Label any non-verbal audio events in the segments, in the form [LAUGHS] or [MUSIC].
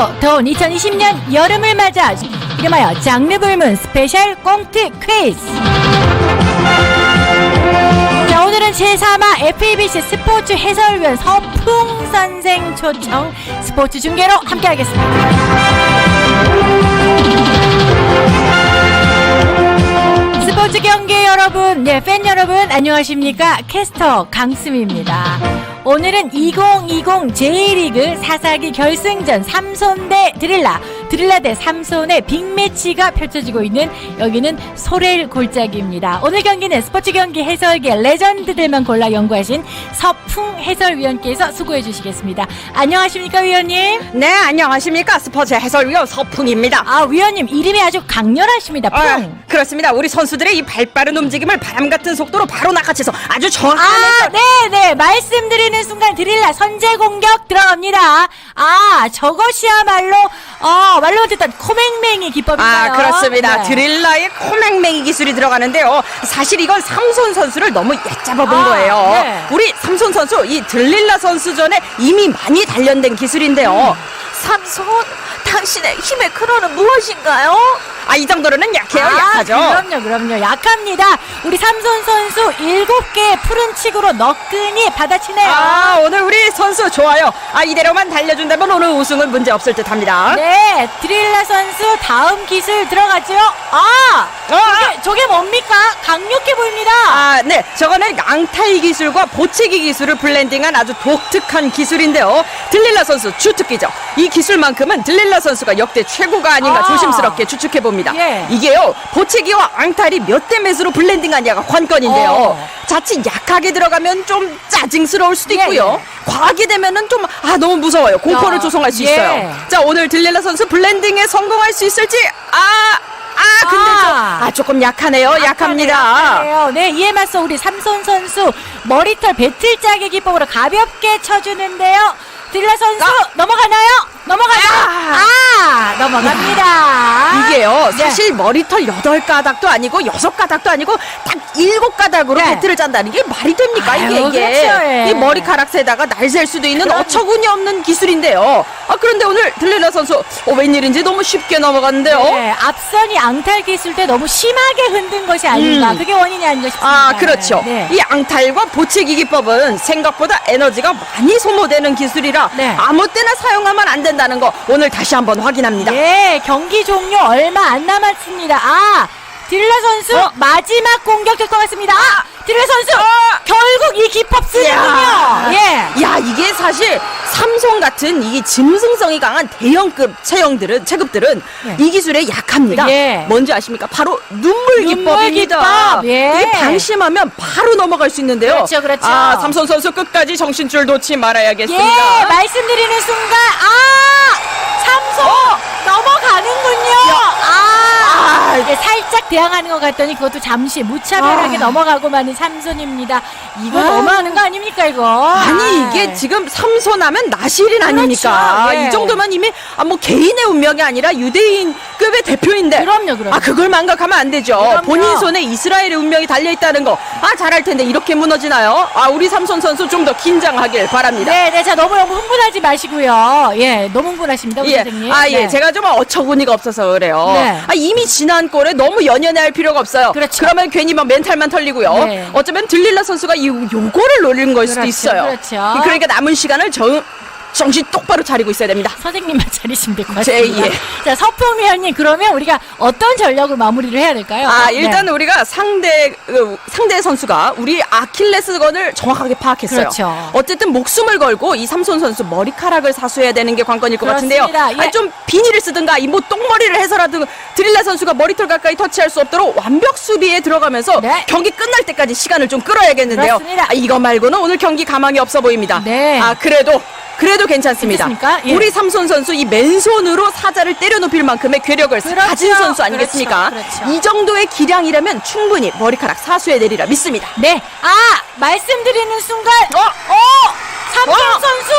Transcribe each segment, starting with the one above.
또 더운 2020년 여름을 맞아 이름하여 장르 불문 스페셜 꽁트 퀴즈 자 오늘은 제3화 FABC 스포츠 해설위원 서풍 선생 초청 스포츠 중계로 함께하겠습니다 스포츠 경기 여러분, 네, 팬 여러분, 안녕하십니까? 캐스터 강수미입니다. 오늘은 2020 J리그 사사기 결승전 삼손 대 드릴라, 드릴라 대 삼손의 빅매치가 펼쳐지고 있는 여기는 소렐 골짜기입니다. 오늘 경기는 스포츠 경기 해설계 레전드들만 골라 연구하신 서풍 해설위원께서 수고해 주시겠습니다. 안녕하십니까, 위원님? 네, 안녕하십니까. 스포츠 해설위원 서풍입니다. 아, 위원님, 이름이 아주 강렬하십니다. 풍. 아, 그렇습니다. 우리 선수들의 이 발빠른 움직임을 바람 같은 속도로 바로 낚아채서 아주 정확한 아, 해설- 네, 네. 말씀드 리는 순간 드릴라 선제 공격 들어갑니다. 아, 저것이야말로, 어, 말로 듣던 코맹맹이 기법인가요? 아, 그렇습니다. 네. 드릴라의 코맹맹이 기술이 들어가는데요. 사실 이건 삼손 선수를 너무 얕잡아 본 아, 거예요. 네. 우리 삼손 선수, 이 드릴라 선수 전에 이미 많이 단련된 기술인데요. 삼손, 당신의 힘의 근원은 무엇인가요? 아, 이 정도로는 약해요. 아, 약하죠. 그럼요, 그럼요. 약합니다. 우리 삼손 선수 일곱 개의 푸른 칙으로 너끈히 받아치네요. 아, 오늘 우리 선수 좋아요. 아, 이대로만 달려준다면 오늘 우승은 문제 없을 듯 합니다. 네, 드릴라 선수 다음 기술 들어가죠. 아, 어, 아, 저게, 저게 뭡니까? 강력해 보입니다. 아, 네. 저거는 앙탈 기술과 보채기 기술을 블렌딩한 아주 독특한 기술인데요. 들릴라 선수 주특기죠. 이 기술만큼은 들릴라 선수가 역대 최고가 아닌가 아. 조심스럽게 추측해 봅니다. 예. 이게요. 보채기와 앙탈이 몇 대 몇으로 블렌딩하냐가 관건인데요. 어. 자칫 약하게 들어가면 좀 짜증스러울 수도 예, 있고요. 과하게 되면은 좀 아 너무 무서워요. 공포를 야, 조성할 수 예. 있어요. 자, 오늘 들릴라 선수 블렌딩에 성공할 수 있을지 아 아, 근데 아. 좀, 아, 조금 약하네요. 약합니다. 약하네요. 네, 이에 맞서 우리 삼손 선수 머리털 배틀짝의 기법으로 가볍게 쳐주는데요. 딜라 선수 넘어가나요? 넘어가죠? 아. 아, 넘어갑니다. 이게요, 네. 사실 머리털 여덟 가닥도 아니고 여섯 가닥도 아니고 딱 일곱 가닥으로 네. 배틀을 짠다는 게 말이 됩니까? 이게 아유, 이게 그렇죠, 예. 이 머리카락 새다가 날 셀 수도 있는 그럼. 어처구니 없는 기술인데요. 아 그런데 오늘 들릴라 선수 어, 웬일인지 너무 쉽게 넘어갔는데요. 네, 앞선이 앙탈 기술 때 너무 심하게 흔든 것이 아닌가. 음. 그게 원인이 아닌가 싶습니다. 아 그렇죠. 네. 이 앙탈과 보채기 기법은 생각보다 에너지가 많이 소모되는 기술이라 네. 아무 때나 사용하면 안 된다 는 거 오늘 다시 한번 확인합니다. 네, 경기 종료 얼마 안 남았습니다. 아, 딜라 선수 어? 마지막 공격 될것 같습니다. 아, 딜라 선수 결국 이 기법 쓰는군요. 야. 예. 야 이게 사실 삼성 같은 이 짐승성이 강한 대형급 체형들은 체급들은 네. 이 기술에 약합니다. 예. 뭔지 아십니까? 바로 눈물, 눈물 기법입니다. 기법, 예. 이게 방심하면 바로 넘어갈 수 있는데요. 그렇죠, 그렇죠. 아 삼성 선수 끝까지 정신줄 놓지 말아야겠습니다. 예, 말씀드리는 순간 아, 삼성 넘어가는군요. 아, 이게 살짝 대항하는 것 같더니 그것도 잠시 무차별하게 아. 넘어가고 마는 삼손입니다. 이거 아. 너무하는 거 아닙니까 이거? 아니 아. 이게 지금 삼손하면 나실인 아닙니까? 그렇죠, 예. 이 정도면 이미 아, 뭐 개인의 운명이 아니라 유대인급의 대표인데 그럼요, 그럼요. 아 그걸 망각하면 안 되죠. 그럼요. 본인 손에 이스라엘의 운명이 달려 있다는 거. 아 잘할 텐데 이렇게 무너지나요? 아 우리 삼손 선수 좀 더 긴장하길 바랍니다. 네, 네, 자 너무 너무 흥분하지 마시고요. 예, 너무 흥분하십니다, 예. 선생님. 아, 예. 네. 제가 좀 어처구니가 없어서 그래요. 네. 아, 이미 지난 골에 너무 연연해 할 필요가 없어요. 그렇죠. 러면 괜히 막 멘탈만 털리고요. 네. 어쩌면 들릴라 선수가 이 요거를 노리는 걸 수도 그렇죠, 있어요. 그렇죠. 그러니까 남은 시간을 정, 정신 똑바로 차리고 있어야 됩니다. 선생님만 [LAUGHS] 차리시면 될것 제, 같습니다. 예. 자, 서풍 위원님, 그러면 우리가 어떤 전력을 마무리를 해야 될까요? 아, 일단 네. 우리가 상대, 어, 상대 선수가 우리 아킬레스건을 정확하게 파악했어요. 그렇죠. 어쨌든 목숨을 걸고 이 삼손 선수 머리카락을 사수해야 되는 게 관건일 것 그렇습니다. 같은데요. 예. 아, 좀 비닐을 쓰든가 이뭐 똥머리를 해서라도 드릴라 선수가 머리털 가까이 터치할 수 없도록 완벽 수비에 들어가면서 네. 경기 끝날 때까지 시간을 좀 끌어야겠는데요. 그렇습니다. 아, 이거 말고는 오늘 경기 가망이 없어 보입니다. 네. 아, 그래도 그래도 괜찮습니다. 괜찮습니까? 예. 우리 삼손 선수 이 맨손으로 사자를 때려눕힐 만큼의 괴력을 그렇죠. 가진 선수 아니겠습니까? 그렇죠. 그렇죠. 이 정도의 기량이라면 충분히 머리카락 사수해 내리라 믿습니다. 네. 아, 말씀드리는 순간, 어? 어! 삼성 어? 선수!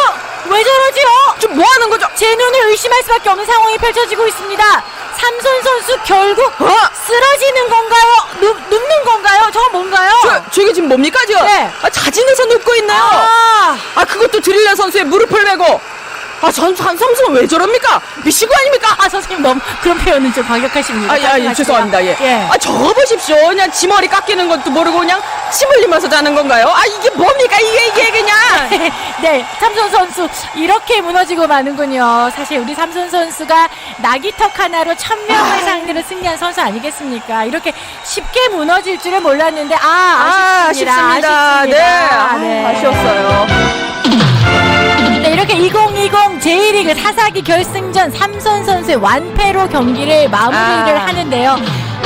왜 저러지요? 좀뭐 하는 거죠? 제 눈을 의심할 수밖에 없는 상황이 펼쳐지고 있습니다. 삼손 선수 결국 어? 쓰러지는 건가요? 눕, 는 건가요? 저거 뭔가요? 저, 저게 지금 뭡니까 지금? 네. 아, 자진해서 눕고 있네요. 아. 아, 그것도 드릴라 선수의 무릎을 메고 아, 전 삼성은 왜 저럽니까? 거 아닙니까? 아 선생님 너무 그런 표현은 좀 과격하십니다. 아, 야, 예. 죄송합니다. 예. 예. 아, 저거 보십시오. 그냥 지 머리 깎이는 것도 모르고 그냥 침 흘리면서 자는 건가요? 아, 이게 뭡니까? 이 그냥. 네, 삼손 선수 이렇게 무너지고 마는군요. 사실 우리 삼손 선수가 나기턱 하나로 천명을 상대로 승리한 선수 아니겠습니까? 이렇게 쉽게 무너질 줄은 몰랐는데 아, 아, 아쉽습니다. 아쉽습니다. 네. 아, 네. 아쉬웠어요. 네, 이렇게 2020 J리그 사사기 결승전 삼손 선수의 완패로 경기를 마무리를 아. 하는데요.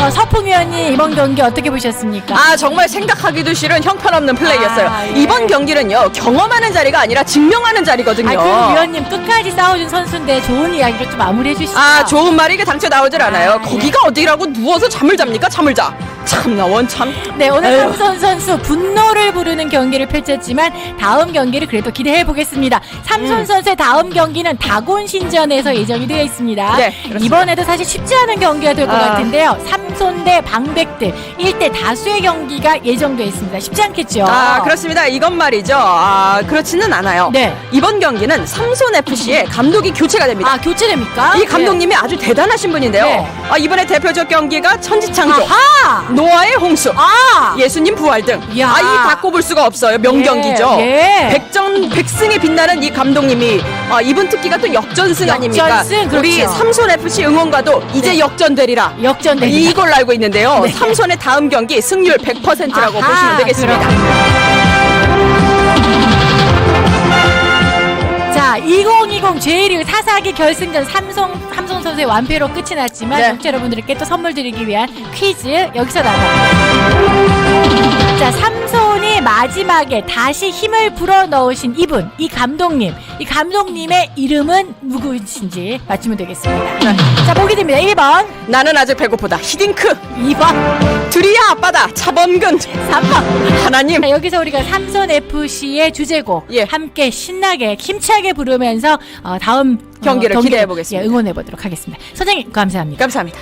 어, 서풍 위원님 이번 경기 어떻게 보셨습니까? 아, 정말 생각하기도 싫은 형편없는 플레이였어요. 아, 예. 이번 경기는요, 경험하는 자리가 아니라 증명하는 자리거든요. 아, 그 위원님 끝까지 싸워준 선수인데 좋은 이야기를 좀 마무리해 주시죠. 아, 좋은 말이 이게 당초 나오질 않아요. 아, 예. 거기가 어디라고 누워서 잠을 잡니까? 잠을 자. 참나, 원참. 네, 오늘 에휴. 삼손 선수 분노를 부르는 경기를 펼쳤지만 다음 경기를 그래도 기대해 보겠습니다. 삼손 음. 선수의 다음 경기는 다곤 신전에서 예정이 되어 있습니다. 네, 그렇습니다. 이번에도 사실 쉽지 않은 경기가 될것 아. 같은데요. 삼 손대 방백들 1대 다수의 경기가 예정되어 있습니다. 쉽지 않겠죠? 아, 그렇습니다. 이건 말이죠. 아, 그렇지는 않아요. 네. 이번 경기는 삼손 FC의 감독이 교체가 됩니다. 아, 교체됩니까? 이 감독님이 아주 대단한 분인데요. 네. 아, 이번에 대표적 경기가 천지창조, 네. 아하! 노아의 홍수, 아! 예수님 부활 등. 이야. 아, 이다 꼽을 수가 없어요. 명경기죠. 예, 예. 백전 백승에 빛나는 이 감독님이 아, 이번 특기가 또 역전승 아닙니까? 역전승, 그렇죠. 우리 삼손 FC 응원가도 이제 네. 역전되리라. 역전됩니다. 이걸 알고 있는데요. 네. 삼손의 다음 경기 승률 100%라고 아하, 보시면 되겠습니다. 자, 2020 J리그 사사기 결승전 삼성 삼성 선수의 완패로 끝이 났지만 네. 청취자 여러분들께 또 선물 드리기 위한 퀴즈 여기서 나갑니다. 자, 삼손이 마지막에 다시 힘을 불어 넣으신 이분, 이 감독님, 이 감독님의 이름은 누구이신지 맞추면 되겠습니다. 네. 자, 보기 됩니다. 1번, 나는 아직 배고프다. 히딩크. 2번, 둘이야 아빠다. 차범근. 3번. 하나님. 자, 여기서 우리가 삼손 FC의 주제곡 예. 함께 신나게 힘차게 부르면서 어, 다음 경기를 기대해 보겠습니다. 예, 응원해 보도록 하겠습니다. 선생님 감사합니다. 감사합니다.